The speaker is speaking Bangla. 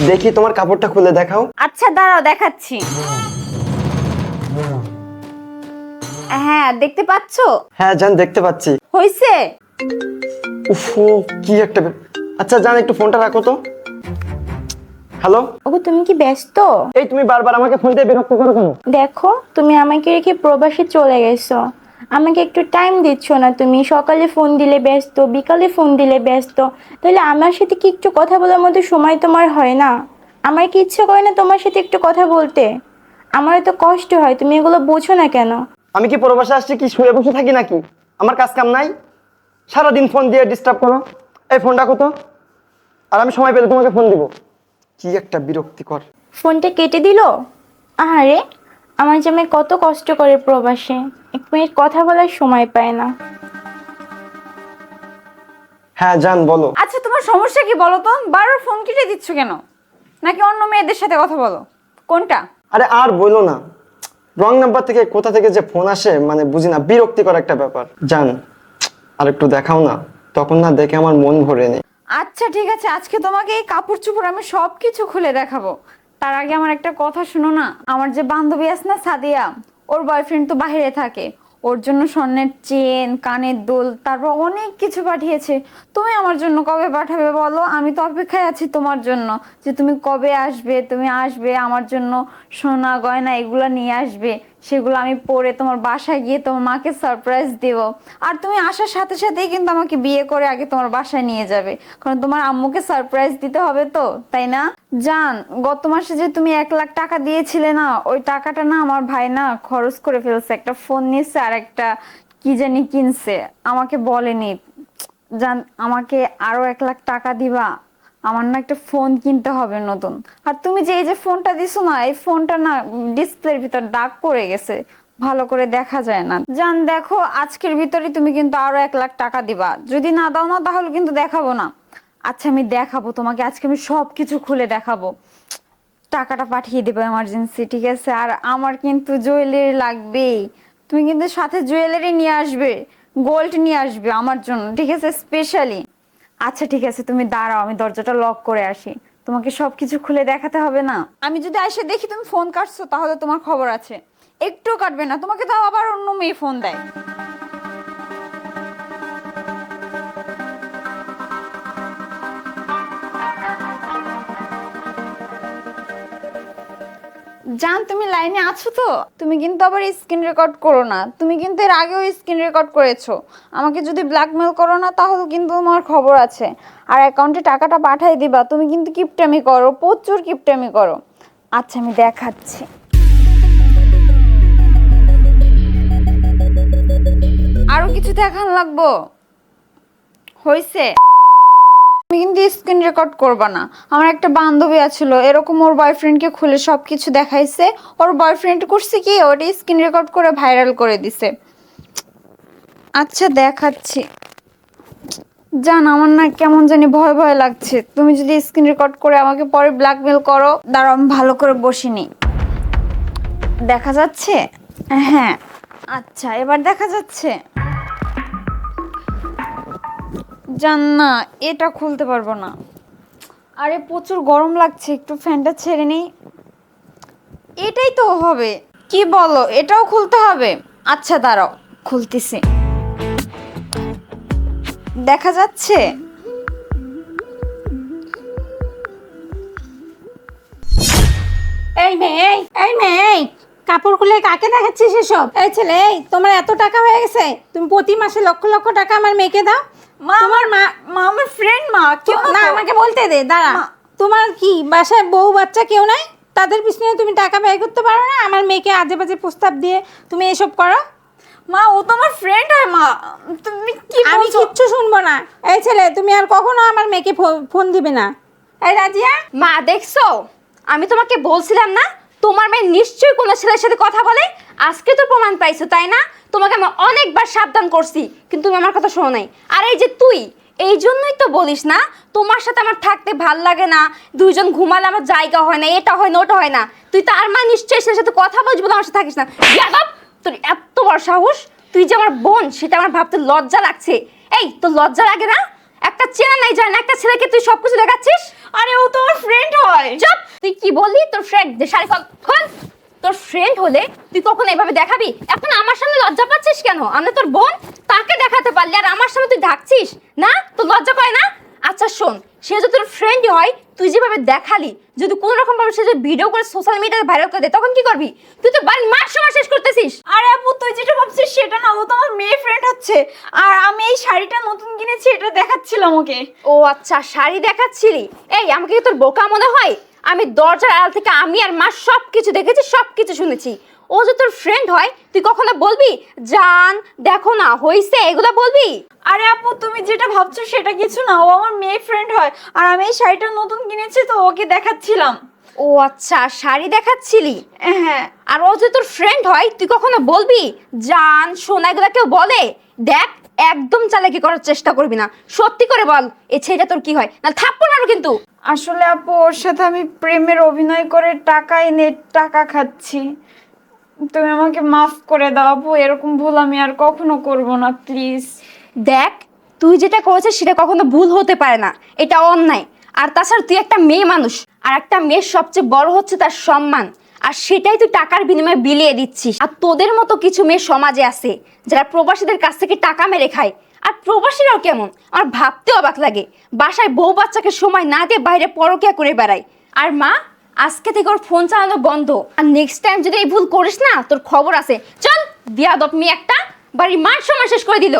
দেখি তোমার কাপড়টা খুলে দেখাও। আচ্ছা দাঁড়াও দেখাচ্ছি। হ্যাঁ দেখতে পাচ্ছো? হ্যাঁ জান দেখতে পাচ্ছি। হইছে? উফ কি একটা ব্যাপ- আচ্ছা জান একটু ফোনটা রাখো তো। হ্যালো? ওগো তুমি কি ব্যস্ত? এই তুমি বারবার আমাকে ফোন দিয়ে বিরক্ত করো কেন? দেখো তুমি আমাকে রেখে প্রবাসে চলে গেছো। আমাকে একটু টাইম দিচ্ছ না তুমি? সকালে ফোন দিলে ব্যস্ত বিকালে ফোন দিলে ব্যস্ত। তাহলে আমার সাথে কি একটু কথা বলার মতো সময় তোমার হয় না? আমার কি ইচ্ছে করে না তোমার সাথে একটু কথা বলতে? আমার তো কষ্ট হয় তুমি এগুলো বোঝো না কেন? আমি কি প্রবাসে আসছি কি শুয়ে বসে থাকি নাকি? আমার কাজ কাম নাই? সারাদিন ফোন দিয়ে ডিস্টার্ব করো। এই ফোনটা কত আর আমি সময় পেলে তোমাকে ফোন দিব। কি একটা বিরক্তিকর। ফোনটা কেটে দিল? আরে আমার জামাই কত কষ্ট করে প্রবাসে। এক মিনিট কথা বলার সময় পায় না। হ্যাঁ জান বলো। আচ্ছা তোমার সমস্যা কি বলো তো? বারবার ফোন কেটে দিচ্ছ কেন? নাকি অন্য মেয়েদের সাথে কথা বলো? কোনটা? আরে আর বলো না। রং নাম্বার থেকে কোথা থেকে যে ফোন আসে মানে বুঝি না বিরক্তিকর একটা ব্যাপার। জান আর একটু দেখাও না। তখন না দেখে আমার মন ভরে নেই। আচ্ছা ঠিক আছে। আজকে তোমাকে এই কাপড় চোপড় আমি সব কিছু খুলে দেখাবো। তার আগে আমার একটা কথা শুনো না। আমার যে বান্ধবী আছে না সাদিয়া, ওর বয়ফ্রেন্ড তো বাইরে থাকে। ওর জন্য স্বর্ণের চেন কানের দোল, তারপর অনেক কিছু পাঠিয়েছে। তুমি আমার জন্য কবে পাঠাবে বলো? আমি তো অপেক্ষায় আছি তোমার জন্য যে তুমি কবে আসবে? তুমি আসবে আমার জন্য সোনা, গয়না, এগুলো নিয়ে আসবে। সেগুলো আমি পরে তোমার বাসায় গিয়ে তোমার মাকে সারপ্রাইজ দেব। আর তুমি আসার সাথে সাথেই কিন্তু আমাকে বিয়ে করে আগে তোমার বাসায় নিয়ে যাবে। কারণ তোমার আম্মুকে সারপ্রাইজ দিতে হবে তো, তাই না? জান, গত মাসে যে তুমি এক লাখ টাকা দিয়েছিলে না, ওই টাকাটা না আমার ভাই না খরচ করে ফেলছে। একটা ফোন নিয়েছে আর একটা কি জানি কিনছে। আমাকে বলেনি। জান, আমাকে আরও এক লাখ টাকা দিবা। আমার না একটা ফোন কিনতে হবে নতুন। আর তুমি যে এই যে ফোনটা দিছো না, এই ফোনটা না ডিসপ্লের ভিতর দাগ পড়ে গেছে। ভালো করে দেখা যায় না। জান, দেখো, আজকের ভিতরে তুমি কিন্তু আরও এক লাখ টাকা দিবা। যদি না দাও না, তাহলে কিন্তু দেখাবো না। আচ্ছা আমি দেখাবো তোমাকে। আজকে আমি সব কিছু খুলে দেখাবো। টাকাটা পাঠিয়ে দেবো এমার্জেন্সি ঠিক আছে? আর আমার কিন্তু জুয়েলারি লাগবেই তুমি কিন্তু সাথে জুয়েলারি নিয়ে আসবে। গোল্ড নিয়ে আসবে আমার জন্য, ঠিক আছে? স্পেশালি আচ্ছা ঠিক আছে, তুমি দাঁড়াও, আমি দরজাটা লক করে আসি। তোমাকে সবকিছু খুলে দেখাতে হবে না। আমি যদি এসে দেখি তুমি ফোন কাটছো, তাহলে তোমার খবর আছে। একটু কাটবে না, তোমাকে তাও আবার অন্য মেয়ে ফোন দেয়। জান, তুমি লাইনে আছো তো? তুমি কিন্তু আবার স্ক্রিন রেকর্ড করো না। তুমি কিন্তু এর আগেও স্ক্রিন রেকর্ড করেছ। আমাকে যদি ব্ল্যাকমেল করো না, তাহলে কিন্তু তোমার খবর আছে। আর অ্যাকাউন্টে টাকাটা পাঠিয়ে দিবা। তুমি কিন্তু কিপটামি করো, প্রচুর কিপটামি করো। আচ্ছা আমি দেখাচ্ছি। আরও কিছু দেখান লাগবো? হইছে। তুমি কিন্তু স্ক্রিন রেকর্ড করবা না। আমার একটা বান্ধবী আছিল, এরকম ওর বয়ফ্রেন্ডকে খুলে সব কিছু দেখাইছে। ওর বয়ফ্রেন্ড করছে কি ওটা স্ক্রিন রেকর্ড করে ভাইরাল করে দিছে। আচ্ছা দেখাচ্ছি। জান, আমার না কেমন জানি ভয় ভয় লাগছে। তুমি যদি স্ক্রিন রেকর্ড করে আমাকে পরে ব্ল্যাকমেল করো, দাঁড়াও, আমি ভালো করে বসিনি। দেখা যাচ্ছে? হ্যাঁ। আচ্ছা এবার দেখা যাচ্ছে। জান না, এটা খুলতে পারব না। আরে প্রচুর গরম লাগছে, একটু ফ্যানটা ছেড়ে নেই। এটাই তো হবে। কি বলো, এটাও খুলতে হবে? আচ্ছা দাঁড়াও, খুলতেছি। দেখা যাচ্ছে? এই মেয়ে, এই এই মেয়ে কাপড় খুলে কাকে দেখাচ্ছিস এসব? এই ছেলে তোমার এত টাকা হয়ে গেছে, তুমি প্রতি মাসে লক্ষ লক্ষ টাকা আমার মেয়েকে দাও। মা আমার মা মা আমার ফ্রেন্ড মা কেউ না আমাকে বলতে দে দাঁড়া। তোমার কি বাসায় বউ বাচ্চা কেউ নাই? তাদের পিছনে তুমি টাকা ব্যয় করতে পারো না আমার মেয়েকে আজে বাজে প্রস্তাব দিয়ে তুমি এসব করো? মা ও তো আমার ফ্রেন্ড হয় মা। তুমি কি আমি কিচ্ছু শুনব না। এই ছেলে তুমি আর কখনো আমার মেয়েকে ফোন দিবে না। এই রাজিয়া? মা দেখছ? আমি তোমাকে বলছিলাম না তোমার মেয়ে নিশ্চয়ই কোনো ছেলের সাথে কথা বলে? আজকে তো প্রমাণ পাইছো, তাই না? তোমাকে আমি অনেকবার সাবধান করছি, কিন্তু তুমি আমার কথা শোনো নাই। আর এই যে তুই, এই জন্যই তো বলিস না, তোমার সাথে আমার থাকতে ভালো লাগে না, দুইজন ঘুমালে আমার জায়গা হয় না, এটা হয় না, ওটা হয় না। তুই তো আর মা নিশ্চয়ই ছেলের সাথে কথা বলছি বলে আমার সাথে থাকিস না। তোর এত বড় সাহস, তুই যে আমার বোন, সেটা আমার ভাবতে লজ্জা লাগছে। এই, তোর লজ্জা লাগে না? একটা চেনা নাই যায় না একটা ছেলেকে তুই সবকিছু দেখাচ্ছিস? আরে ও তো আমার ফ্রেন্ড হয়। কি বললি? তোর ফ্রেন্ড যে শাড়ি তোর ফ্রেন্ড হলে তুই কখন এভাবে দেখাবি? এখন আমার সামনে লজ্জা পাচ্ছিস কেন? আমি তোর বোন, তাকে দেখাতে পারলি, আর আমার সামনে তুই ঢাকছিস? না? তোর লজ্জা পায় না? শোন সে যদি তোর ফ্রেন্ডই হয় তুই যেভাবে দেখালি যদি কোনো রকম ভাবে সে যদি ভিডিও করে সোশ্যাল মিডিয়াতে ভাইরাল করে দেয় তখন কি করবি? তুই তো বাড়ির মার সময় শেষ করতেছিস। আরে আপু তুই যেটা ভাবছিস সেটা না ও তো আমার মেয়ে ফ্রেন্ড হচ্ছে। আর আমি এই শাড়িটা নতুন কিনেছি এটা দেখাচ্ছিলাম ওকে ও আচ্ছা শাড়ি দেখাচ্ছিলি? এই আমাকে কি তোর বোকা মনে হয়? আমি দরজার আড়াল থেকে আমি আর মা সব কিছু দেখেছি সব কিছু শুনেছি। ও যে তোর ফ্রেন্ড হয় তুই কখনো বলবি জান দেখো না হইছে। এগুলো বলবি? আরে আপু তুমি যেটা ভাবছ সেটা কিছু না। ও আমার মেয়ে ফ্রেন্ড হয় আর আমি এই শাড়িটা নতুন কিনেছি তো ওকে দেখাচ্ছিলাম। ও আচ্ছা শাড়ি দেখাচ্ছিলি? হ্যাঁ। আর ও যে তোর ফ্রেন্ড হয় তুই কখনো বলবি জান সোনা এগুলো কেউ বলে? দেখ একদম চালাকি করার চেষ্টা করবি না। সত্যি করে বল এ ছেলেটা তোর কি হয়? না থাপ্পড় মারো কিন্তু। আসলে আপু ওর সাথে আমি প্রেমের অভিনয় করে টাকা এনে টাকা খাচ্ছি। তুমি আমাকে মাফ করে দাও, আপু, এরকম ভুল আমি আর কখনো করব না প্লিজ দেখ, তুই যেটা করেছিস সেটা কখনো ভুল হতে পারে না, এটা অন্যায়। আর তাছাড়া তুই একটা মেয়ে মানুষ, আর একটা মেয়ের সবচেয়ে বড় হচ্ছে তার সম্মান, আর সেটাই তুই টাকার বিনিময়ে বিলিয়ে দিচ্ছিস। আর তোদের মতো কিছু মেয়ে সমাজে আছে, যারা প্রবাসীদের কাছ থেকে টাকা মেরে খায়। আর প্রবাসীরাও কেমন? আর ভাবতে অবাক লাগে, বাসায় বউ বাচ্চাকে সময় না দিয়ে বাইরে পরকিয়া করে বেড়ায়। আর মা আজকে থেকে ওর ফোন চালানো বন্ধ। আর নেক্সট টাইম যদি এই ভুল করিস না, তোর খবর আছে। চল, দিয়া দপ একটা বাড়ির মাঠ সময় শেষ করে দিল।